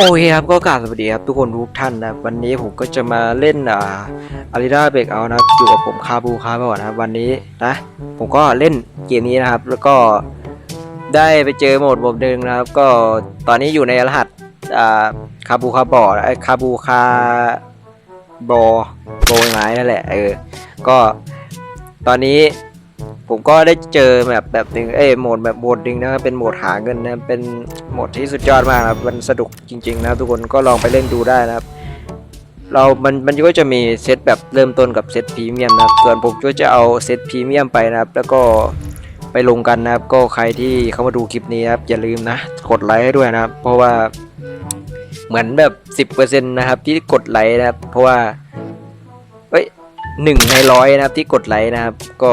โอเคครับก็กราบสวัสดีครับทุกคนทุกท่านนะวันนี้ผมก็จะมาเล่นอ่าอาริดาเบรกเอานะอยู่กับผมคาบูคาบอนะครับวันนี้นะผมก็เล่นเกมนี้นะครับ แล้วก็ได้ไปเจอโหมดโหมหนึ่งนะครับ ก็ตอนนี้อยู่ในรหัสอ่าคาบูคาบอไอคาบูคาบอโบไม้นั่นแหละเออก็ตอนนี้ ผมก็ได้เจอแบบแบบหนึ่งเอ้ยโหมดแบบโหมดหนึ่งนะครับเป็นโหมดหาเงินนะเป็นโหมดที่สุดยอดมากครับมันสนุกจริงๆนะทุกคนก็ลองไปเล่นดูได้นะครับ เรา มัน มันก็จะมีเซตแบบเริ่มต้นกับเซตพรีเมียมนะครับส่วนผมก็จะเอาเซตพรีเมียมไปนะครับ แล้วก็ไปลงกันนะครับ ก็ใครที่เข้ามาดูคลิปนี้ครับอย่าลืมนะกดไลค์ให้ด้วยนะครับ เพราะว่าเหมือนแบบ 10%นะครับที่กดไลค์นะครับ เพราะว่าเอ้ยหนึ่งในร้อยนะครับที่กดไลค์นะครับ ก็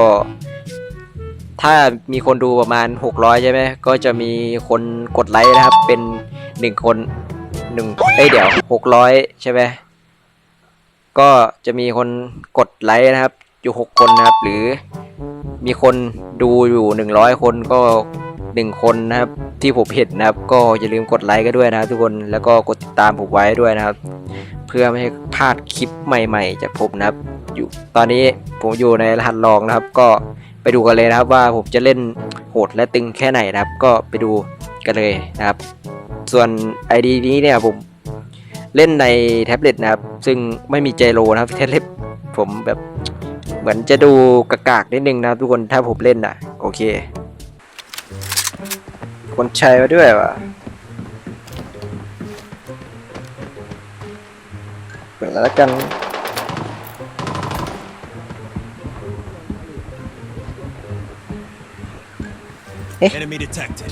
ถ้ามีคนดูประมาณ 600 ใช่ไหม ก็จะมีคนกดไลค์นะครับ เป็น 1 คน1เอ้ยเดี๋ยว 600 ใช่ไหม ก็จะมีคนกดไลค์นะครับ อยู่ 6 คนนะครับ หรือมีคนดูอยู่ 100 คนก็ 1 คนนะครับ ที่ผมเห็นนะครับ ก็อย่าลืมกดไลค์กันด้วยนะครับทุกคน แล้วก็กดติดตามผมไว้ด้วยนะครับ เพื่อไม่ให้พลาดคลิปใหม่ ๆ จากผมนะครับ อยู่ ตอนนี้ผมอยู่ในรหัสรองนะครับ ก็ ไปดูกันเลยนะครับว่าผมจะเล่นโหดและตึงแค่ไหนนะครับ ก็ไปดูกันเลยนะครับ ส่วน ID นี้เนี่ยผมเล่นในแท็บเล็ตนะครับ ซึ่งไม่มีไจโรนะครับแท็บเล็ตผมแบบเหมือนจะดูกากนิดนึงนะครับทุกคนถ้าผมเล่นนะโอเค คนใช้มาด้วยวะเปิดแล้วกัน Enemy detected.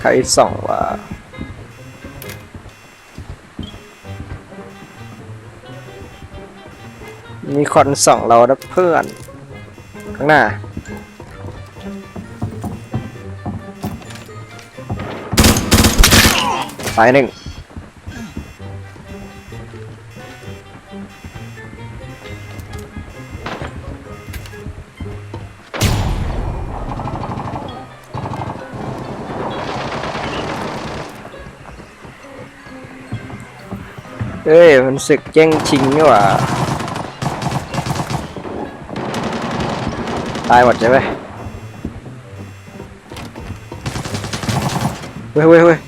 ใครส่องว่า มีคนส่องเรานะเพื่อน ข้างหน้าตายหนึ่ง เอ้ย มันศึกแย่งชิงนี่หว่า ตายหมดใช่ไหมเว้ยเว้ยเว้ย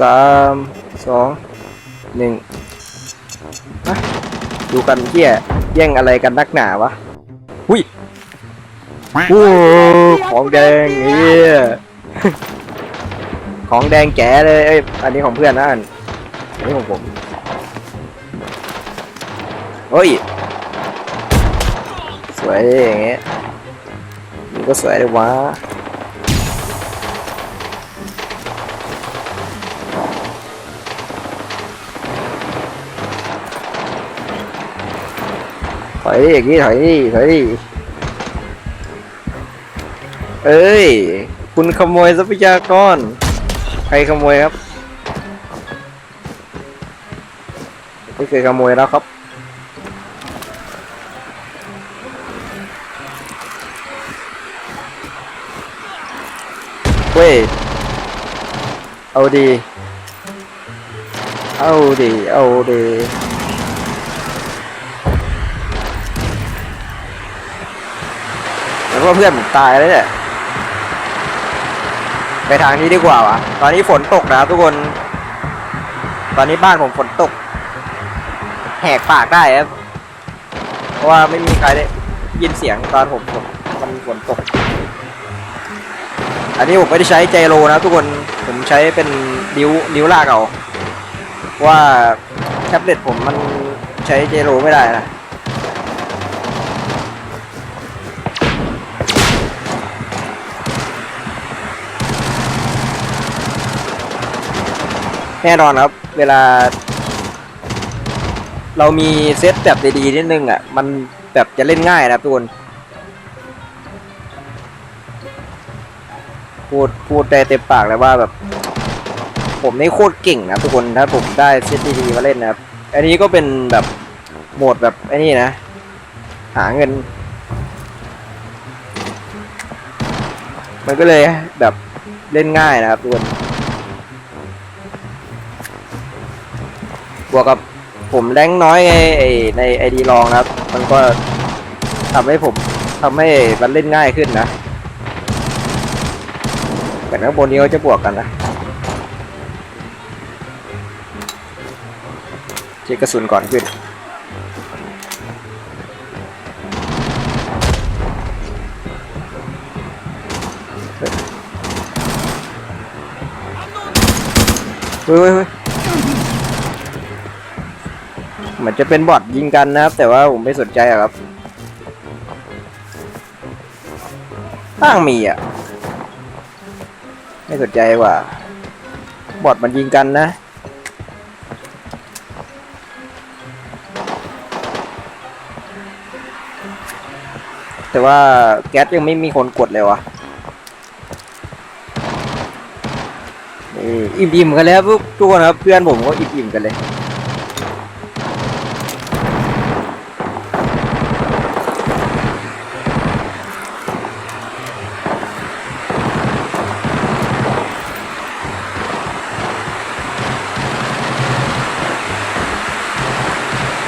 สามสองหนึ่งอะดูกันเที่ยแย่งอะไรกันนักหนาวะ อุ้ยโอ้ของแดงเฮียของแดงแจ๋เลยเอ้ยอันนี้ของเพื่อนนะอันอันนี้ของผมเฮ้ยสวยอย่างเงี้ยมันก็สวยเลยวะ ถอยดิอย่างงี้ถอยดิถอยดิเอ้ย คุณขโมยทรัพยากร ใครขโมยครับไม่เคยขโมยแล้วครับ เว้ย เอาดี เอาดี เอาดี แล้ วก็เพื่อนผมตายแล้วเนี่ย ไปทางนี้ดีกว่าวะตอนนี้ฝนตกนะครับทุกคน ตอนนี้บ้านผมฝนตก แหกปากได้ครับ เพราะว่าไม่มีใครได้ยินเสียงตอนผมผมมันฝนตก อันนี้ผมไม่ได้ใช้ไจโรนะทุกคน ผมใช้เป็นนิ้วนิ้วลากเอาว่าแท็บเล็ตผมมันใช้ไจโรไม่ได้นะ แน่นอนครับ เวลา เรามีเซตแบบดีๆนิดนึงอะ มันแบบจะเล่นง่ายนะครับทุกคนพูดพูดได้เต็มปากเลยว่าแบบ ผมนี่โคตรเก่งนะทุกคนถ้าผมได้เซตดีๆมาเล่นนะครับ อันนี้ก็เป็นแบบโหมดแบบไอ้นี่นะ หาเงิน มันก็เลยแบบเล่นง่ายนะครับทุกคน บวกกับผมแรงน้อยไงในไอดีลองนะครับ มันก็ทำให้ผมทำให้มันเล่นง่ายขึ้นนะแต่ข้างบนนี้เขาจะบวกกันนะเช็คกระสุนก่อนขึ้นเฮ้ยเฮ้ย เหมือนจะเป็นบอทยิงกันนะครับ แต่ว่าผมไม่สนใจอะครับตั้งมีอะ ไม่สนใจว่าบอทมันยิงกันนะ แต่ว่าแก๊สยังไม่มีคนกดเลยวะนี่อิ่มๆกันแล้วทุกทุกคนครับ เพื่อนผมก็อิ่มๆกันเลย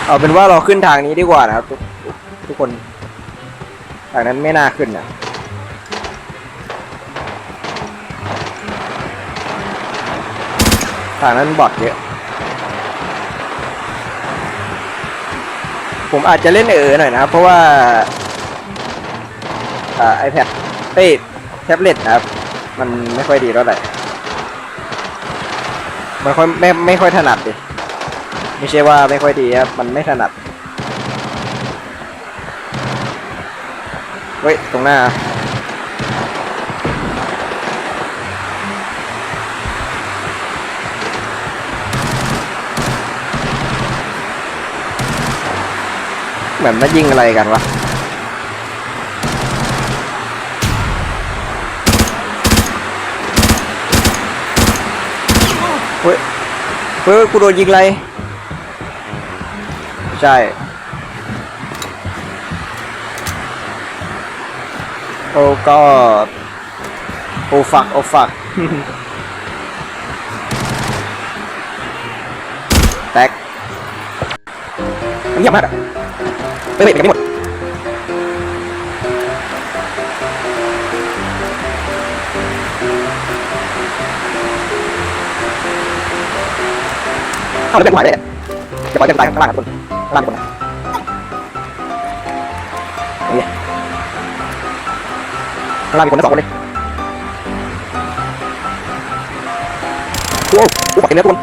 เอาเป็นว่าเราขึ้นทางนี้ดีกว่านะครับทุกทุกคนทางนั้นไม่น่าขึ้นนะทางนั้นบอทเยอะ ผมอาจจะเล่นเออหน่อยนะครับ เพราะว่าไอ่า iPad เอ้แท็บเล็ตนะครับ มันไม่ค่อยดีเท่าไหร่ไม่ค่อยไม่ไม่ค่อยถนัดดิ ไม่ใช่ว่าไม่ค่อยดีครับ มันไม่ถนัดเฮ้ย ตรงหน้า เหมือนมายิงอะไรกันวะเฮ้ยเฮ้ยกูโดนยิงอะไร ใช่โอ้ก็โอ้ฝักโอ้ฝักแตกเงียบมากอะไม่ไม่ไม่หมดเข้าแล้วเป็นหวายเลยอะจะปล่อยจะตายข้างล่างครับคนข้าง ล่างเป็นนี่ข้างล่างมีคนทั้งสองคนเลยโอ้โหโอ้โหเห็นเนื้อทุกคน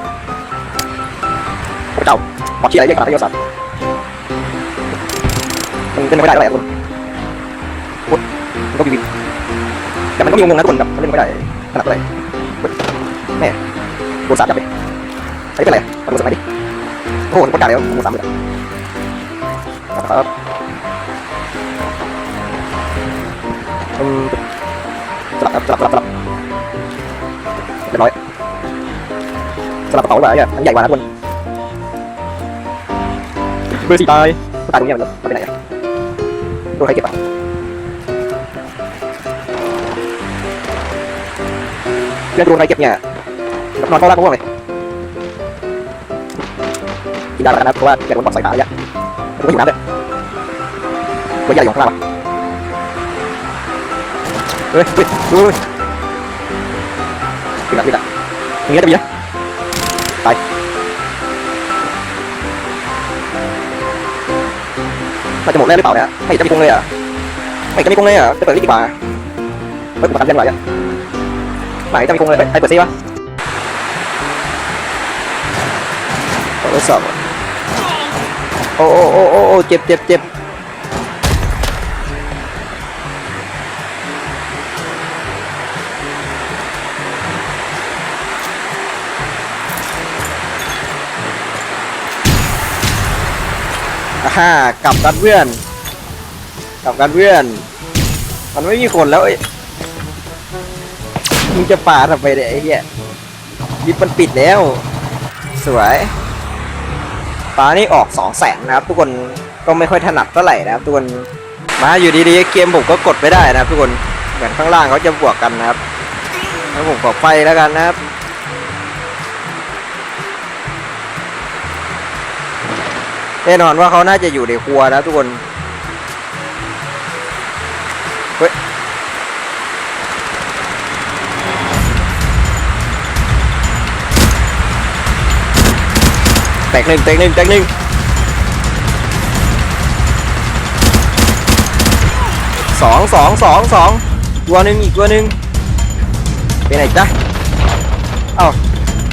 โอ้เจ้าหมอชี้อะไรเรียกขนาดนี้ศาสตร์มันเป็นไม่ได้อะไรทุกคนพุทธมันก็บีบินแต่มันก็มีงงๆนะทุกคนแบบเล่นไม่ได้ขนาดอะไรเฮ้ยแม่โดนสาดจับไปไอ้เป็นไรมาดูสมัยดิ โอ้โหคนด่าแล้วโอ้โหสามเลยครับอืมสลับครับสลับสลับสลับเรียบร้อยสลับกระเป๋าไปอะอันใหญ่กว่านะทุกคนเบอร์สี่ตายตายตรงนี้มันมันไปไหนอะโดนใครเก็บอะเพื่อนโดนใครเก็บเนี่ยนอนเข้าร่างง่วงเลย กินได้แล้วนะเพราะว่าแกโดนบอดใส่ขาระยะผมก็อยู่น้ำด้วยตัวใหญ่อยู่ข้างล่างเฮ้ยเฮ้ยดูเฮ้ยขึ้นละขึ้นละอย่างเงี้ยจะมีนะตายมันจะหมดแล้วหรือเปล่าเนี่ยไม่จะมีกรงเลยอะไม่จะมีกรงเลยอะจะเปิดลิฟต์ดีกว่าเฮ้ยกูทำยังไงอะไม่จะมีกรงเลยไปเปิดซิวะขอทดสอบ อนโอ้โอ้โอ้โอ้โอ้เจ็บเจ็บเจ็บฮ่ากลับกันเพื่อน กลับกันเพื่อน มันไม่มีคนแล้วเอ้มึงจะป่าทำไมเนี่ยไอ้เหี้ยลิฟต์มันปิดแล้ว สวย ปลานี่ออกสองแสนนะครับ ทุกคนก็ไม่ค่อยถนัดเท่าไหร่นะครับทุกคนมาอยู่ดีๆเกมผมก็กดไม่ได้นะครับ ทุกคนเหมือนข้างล่างเขาจะบวกกันนะครับแล้วผมขอไฟแล้วกันนะครับแน่นอนว่าเขาน่าจะอยู่ในครัวนะทุกคนเฮ้ย แตกหนึ่งแตกหนึ่งแตกหนึ่งสองสองสองสองตัวหนึ่งอีกตัวหนึ่งไปไหนจ๊ะเอ้า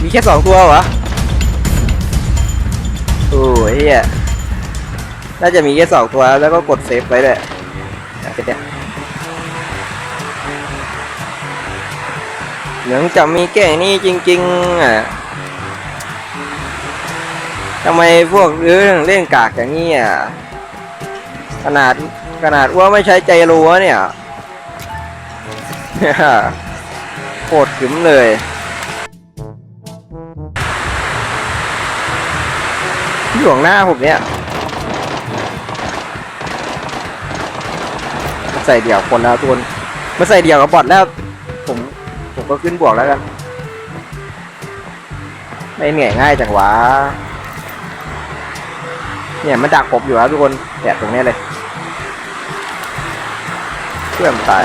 มีแค่สองตัวเหรอโอ้ยเฮียน่าจะมีแค่สองตัวแล้วก็กดเซฟไว้ด้วยเอาไปเนี่ยเหลืองจะมีแก่นี่จริงๆอะ ทำไมพวกเรื่องเล่นกากอย่างนี้อะขนาดขนาดว่าไม่ใช้ใจรัวเนี่ยโคตรขึมเลยอยู่ข้างหน้าผมเนี่ยมันใส่เดี่ยวคนแล้วทุกคนมาใส่เดี่ยวกับบอทแล้ว ผมผมก็ขึ้นบวกแล้วกัน ไม่เหนื่อยง่ายจังวะ เนี่ยมันดักผมอยู่ครับทุกคนเนี่ยตรงนี้เลยเพื่อนมันตาย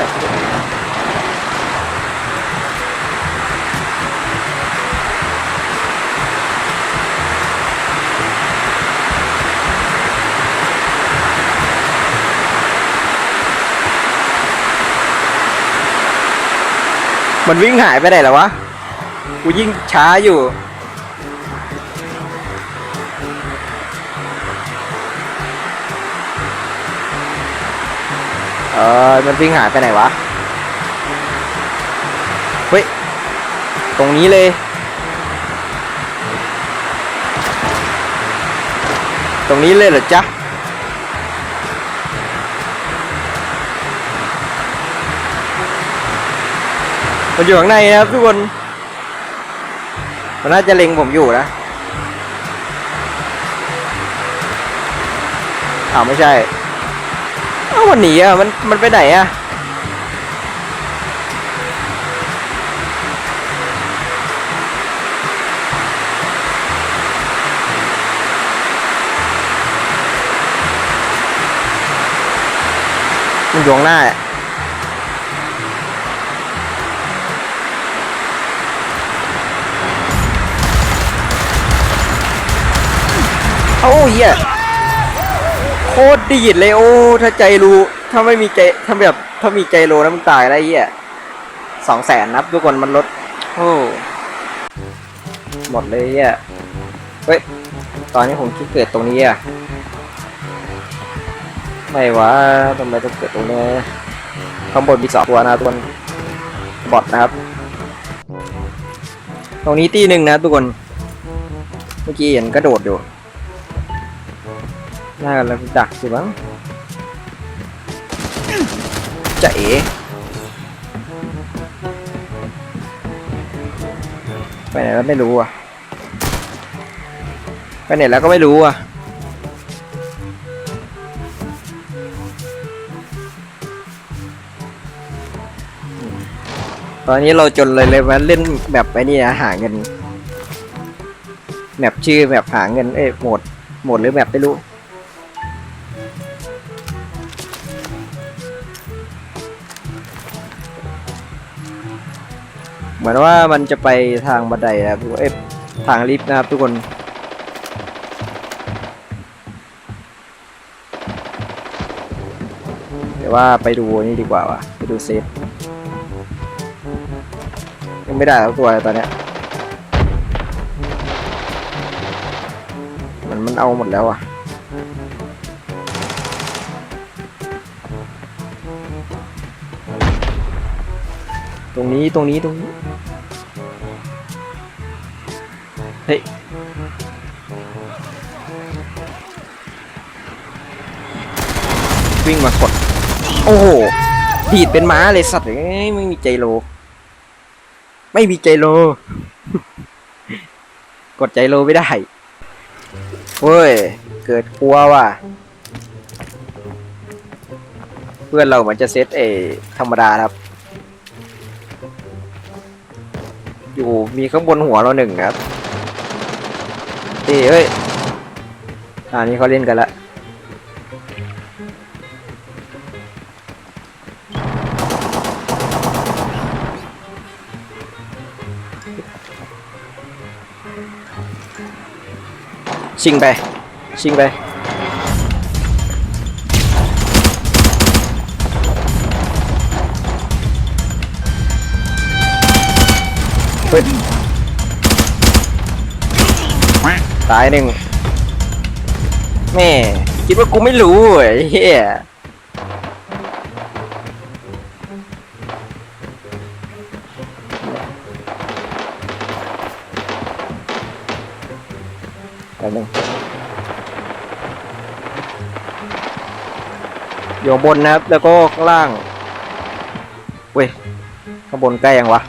มันวิ่งหายไปไหนแล้ววะ กูยิ่งช้าอยู่ ออมันวิ่งหายไปไหนวะ เฮ้ย ตรงนี้เลย ตรงนี้เลยเหรอจ๊ะ มันอยู่ข้างในนะครับทุกคน มันน่าจะเล็งผมอยู่นะอ้าวไม่ใช่าวมันหนีอะมันมันไปไหนอะมันอยู่ข้างหน้าอะโอ้ยเหี้ย โคตรดีดเลยโอ้ถ้าใจรู้ถ้าไม่มีใจถ้าแบบถ้ามีใจรู้นะมึงตายไอ้เหี้ยสองแสนนับทุกคนมันลดโอ้หมดเลยเหี้ยเฮ้ยตอนนี้ผมคิดเกิดตรงนี้อะไม่วะทำไมต้องเกิดตรงนี้ข้างบนมีสองตัวนะทุกคนบอทนะครับ ตรงนี้ตีหนึ่งนะทุกคน เมื่อกี้เห็นกระโดดอยู่ น่าจะดักสิมั้งจะเอ๋ไปไหนแล้วไม่รู้อะ ไปไหนแล้วก็ไม่รู้อะตอนนี้เราจนเลยเลยมาเล่นแบบไอ้นี่นะหาเงินแมปชื่อแมปหาเงินเอ้ยโหมดโหมดหรือแมปไม่รู้ เหมือนว่ามันจะไปทางบันไดนะครับทุกคนเอ้ยทางลิฟต์นะครับทุกคนเดี๋ยวว่าไปดูนี่ดีกว่าวะไปดูเซฟยังไม่ได้ตัวเลยตอนเนี้ยมันมันเอาหมดแล้วอะตรงนี้ตรงนี้ตรงนี้ เฮ้ยวิ่งมากด โอ้โหดีดเป็นม้าเลยสัตว์เอ้ยไม่มีใจโล ไม่มีใจโล กดใจโลไม่ได้เฮ้ย เกิดกลัวว่ะ เพื่อนเราเหมือนจะเซตเอธรรมดาครับ อยู่มีข้างบนหัวเราหนึ่งครับ เอ้ยเอ้ยอ่านี่เขาเล่นกันละชิงไป ชิงไปเฮ้ย ตายหนึ่งแม่คิดว่ากูไม่รู้เหรอไอ้เฮียแป๊บนึงอยู่บนนะครับ แล้วก็ข้างล่าง เว้ยข้างบนใกล้ยังวะ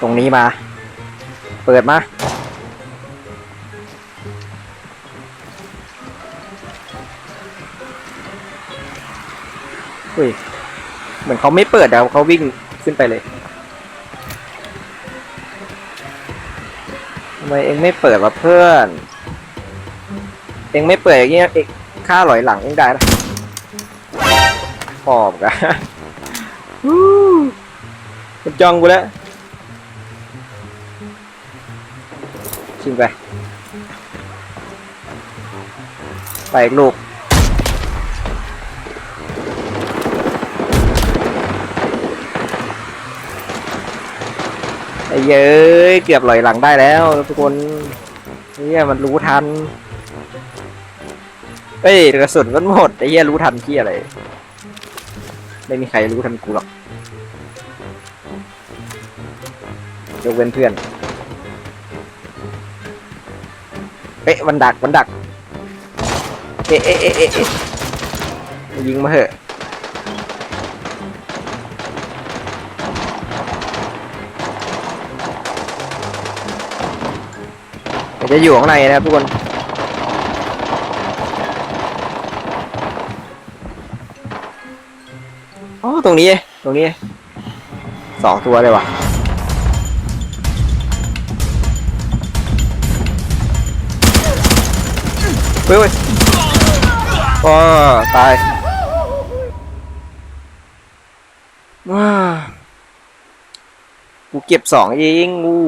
ตรงนี้มา เปิดมาเฮ้ยเหมือนเขาไม่เปิดอะเขาวิ่งขึ้นไปเลยทำไมเองไม่เปิดวะเพื่อน เองไม่เปิดอย่างเงี้ยเองค่าหลอยหลังเองได้นะขอบกันมันจ้องกูแล้วิงไป ไปอีกลูก ไอ้เย้ย เกือบหลอยหลังได้แล้วทุกคนเนี่ยมันรู้ทันเอ้ยกระสุนมันหมดไอ้เหี้ยรู้ทันที่อะไร ไม่มีใครรู้ทันกูหรอกยกเว้นเพื่อน เอ๊ะมันดักมันดัก เอ๊ะเอ๊ะเอ๊ะเอ๊ะยิงมาเหอะจะอยู่ข้างในนะครับทุกคนอ๋อตรงนี้ ตรงนี้ สองตัวเลยว่ะ เฮ้ยเว้ยอ๋อตายว้ากูเก็บสองเองงู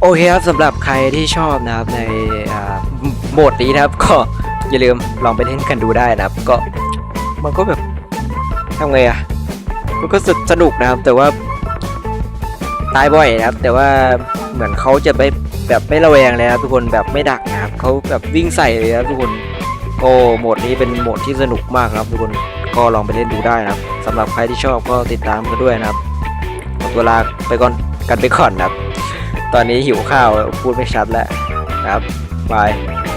โอเคครับสำหรับใครที่ชอบนะครับในโหมดนี้นะครับ ก็อย่าลืมลองไปเล่นกันดูได้นะครับ ก็มันก็แบบทำไงอะมันก็สนุกนะครับ แต่ว่าตายบ่อยนะครับ แต่ว่าเหมือนเขาจะไป แบบไม่ระแวงเลยครับทุกคนแบบไม่ดักนะครับเขาแบบวิ่งใส่เลยครับทุกคนโอ้โหมดนี้เป็นโหมดที่สนุกมากครับทุกคนก็ลองไปเล่นดูได้นะครับสำหรับใครที่ชอบก็ติดตามกันด้วยนะครับขอตัวลาไปก่อนกันไปก่อนนะครับ ตอนนี้หิวข้าวพูดไม่ชัดแล้วนะครับบาย